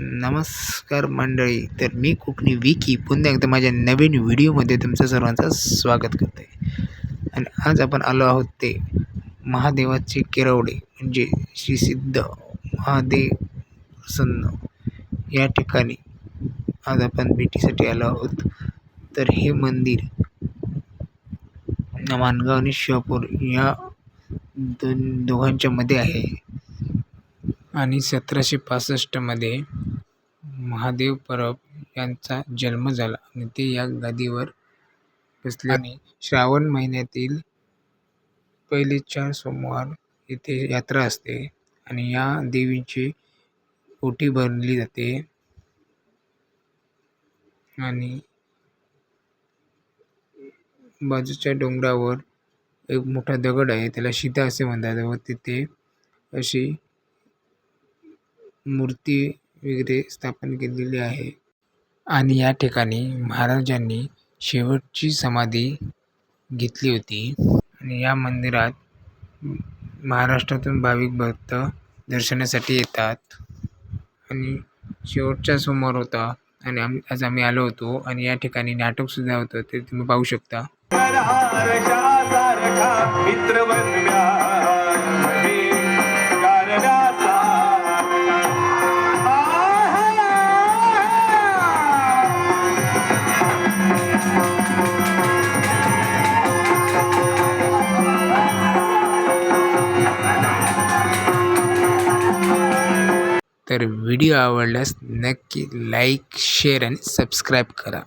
नमस्कार मंडळी तर मी कोकणी विकी पुन्हा एकदा माझ्या नवीन व्हिडिओमध्ये तुमचं सर्वांचं स्वागत करतो. आहे आणि आज आपण आलो आहोत ते महादेवाचे केरवडे म्हणजे श्री सिद्ध महादेव प्रसन्न. या ठिकाणी आज आपण भेटीसाठी आलो आहोत. तर हे मंदिर माणगाव आणि शिवापूर या दोन दोघांच्या मध्ये आहे. आणि सतराशे पासष्टमध्ये महादेव परब यांचा जन्म झाला आणि ते या गादीवर बसल्याने श्रावण महिन्यातील पहिले चार सोमवार येथे यात्रा असते आणि या देवीची ओटी भरली जाते. आणि बाजूच्या डोंगरावर एक मोठा दगड आहे त्याला शिता असे म्हणतात व तिथे अशी मूर्ती वगैरे स्थापन केलेली आहे. आणि या ठिकाणी महाराजांनी शेवटची समाधी घेतली होती. आणि या मंदिरात महाराष्ट्रातून भाविक भक्त दर्शनासाठी येतात. आणि शेवटचा सोमवार होता आणि आम आज आम्ही आलो होतो. आणि या ठिकाणी नाटकसुद्धा होतं ते तुम्ही पाहू शकता. तर व्हिडिओ आवडल्यास नक्की लाईक शेअर आणि सबस्क्राईब करा.